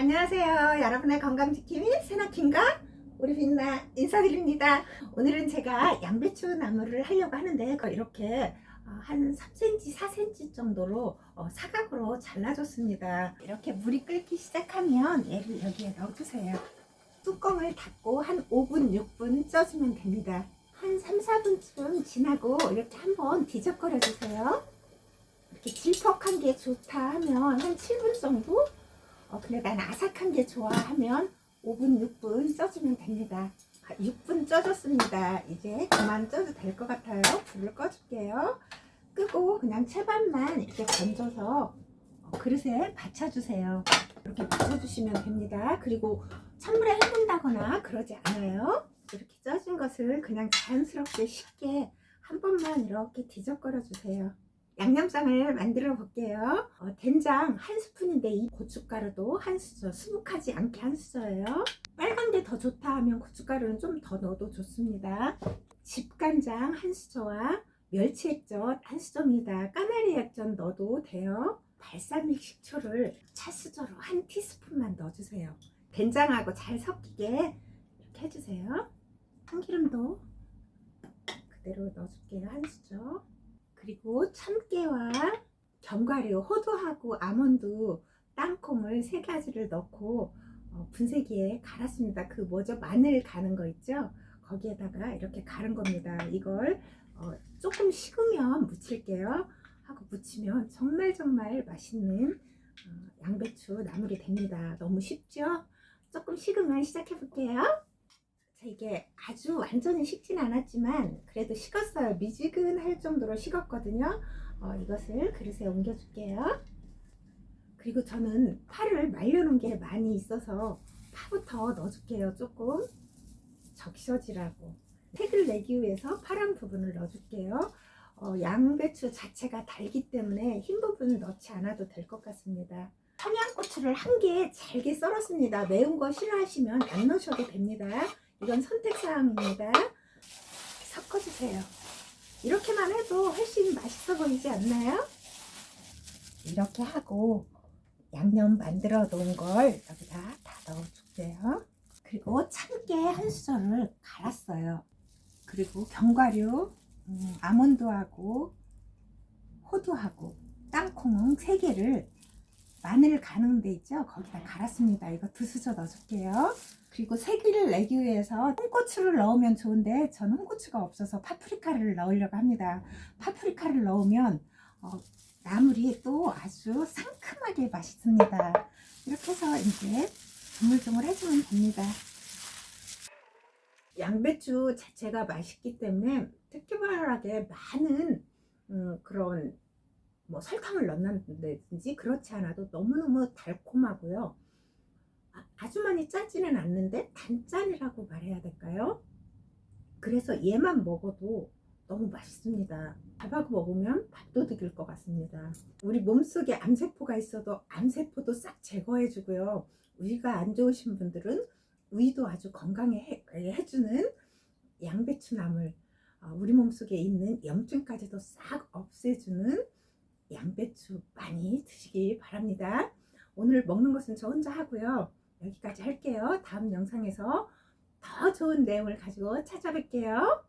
안녕하세요. 여러분의 건강지킴이 세나킴과 우리 빛나 인사드립니다. 오늘은 제가 양배추 나무를 하려고 하는데 그 이렇게 어, 한 3cm, 4cm 정도로 어, 사각으로 잘라줬습니다. 이렇게 물이 끓기 시작하면 얘를 여기에 넣어주세요. 뚜껑을 닫고 한 5분, 6분 쪄주면 됩니다. 한 3, 4분쯤 지나고 이렇게 한번 뒤적거려 주세요. 이렇게 질퍽한 게 좋다 하면 한 7분 정도 어, 근데 난 아삭한 게 좋아 하면 5분, 6분 쪄주면 됩니다. 아, 6분 쪄줬습니다. 이제 그만 쪄도 될 것 같아요. 불을 꺼줄게요. 끄고 그냥 채반만 이렇게 건져서 어, 그릇에 받쳐주세요. 이렇게 받쳐주시면 됩니다. 그리고 찬물에 해본다거나 그러지 않아요. 이렇게 쪄진 것을 그냥 자연스럽게 쉽게 한 번만 이렇게 뒤적거려 주세요. 양념장을 만들어 볼게요. 어, 된장 한 스푼인데 이 고춧가루도 한 수저, 수북하지 않게 한 수저예요. 빨간 게더 좋다 하면 고춧가루는 좀 더 넣어도 좋습니다. 집간장 한 수저와 멸치 액젓 한 수저입니다. 까나리 액젓 넣어도 돼요. 발사믹 식초를 차 수저로 한 티스푼만 넣어주세요. 된장하고 잘 섞이게 이렇게 해주세요. 참기름도 그대로 넣어줄게요. 한 수저. 그리고 참깨와 견과류, 호두하고 아몬드, 땅콩을 세 가지를 넣고 어, 분쇄기에 갈았습니다. 그 뭐죠? 마늘 가는 거 있죠? 거기에다가 이렇게 갈은 겁니다. 이걸 어, 조금 식으면 무칠게요. 하고 무치면 정말 정말 맛있는 어, 양배추 나물이 됩니다. 너무 쉽죠? 조금 식으면 시작해 볼게요. 자, 이게 아주 완전히 식진 않았지만 그래도 식었어요. 미지근할 정도로 식었거든요. 어, 이것을 그릇에 옮겨줄게요. 그리고 저는 파를 말려놓은 게 많이 있어서 파부터 넣어줄게요. 조금 적셔지라고. 색을 내기 위해서 파란 부분을 넣어줄게요. 어, 양배추 자체가 달기 때문에 흰 부분을 넣지 않아도 될 것 같습니다. 청양고추를 한 개 잘게 썰었습니다. 매운 거 싫어하시면 안 넣으셔도 됩니다. 이건 선택사항입니다. 섞어주세요. 이렇게만 해도 훨씬 맛있어 보이지 않나요? 이렇게 하고 양념 만들어 놓은 걸 여기다 다 넣어줄게요. 그리고 참깨 한 수저를 갈았어요. 그리고 견과류, 음, 아몬드하고 호두하고 땅콩 세 개를 마늘 가는 데 있죠? 거기다 갈았습니다. 이거 두 수저 넣어줄게요. 그리고 색을 내기 위해서 홍고추를 넣으면 좋은데 저는 홍고추가 없어서 파프리카를 넣으려고 합니다. 파프리카를 넣으면 어, 나물이 또 아주 상큼하게 맛있습니다. 이렇게 해서 이제 조물조물 해주면 됩니다. 양배추 자체가 맛있기 때문에 특별하게 많은 음, 그런 뭐 설탕을 넣는다든지 그렇지 않아도 너무너무 달콤하고요. 아, 아주 많이 짜지는 않는데 단짠이라고 말해야 될까요? 그래서 얘만 먹어도 너무 맛있습니다. 밥하고 먹으면 밥도둑일 것 같습니다. 우리 몸속에 암세포가 있어도 암세포도 싹 제거해주고요. 위가 안 좋으신 분들은 위도 아주 건강해 해- 해주는 양배추 나물, 어, 우리 몸속에 있는 염증까지도 싹 없애주는 양배추 많이 드시기 바랍니다. 오늘 먹는 것은 저 혼자 하고요. 여기까지 할게요. 다음 영상에서 더 좋은 내용을 가지고 찾아뵐게요.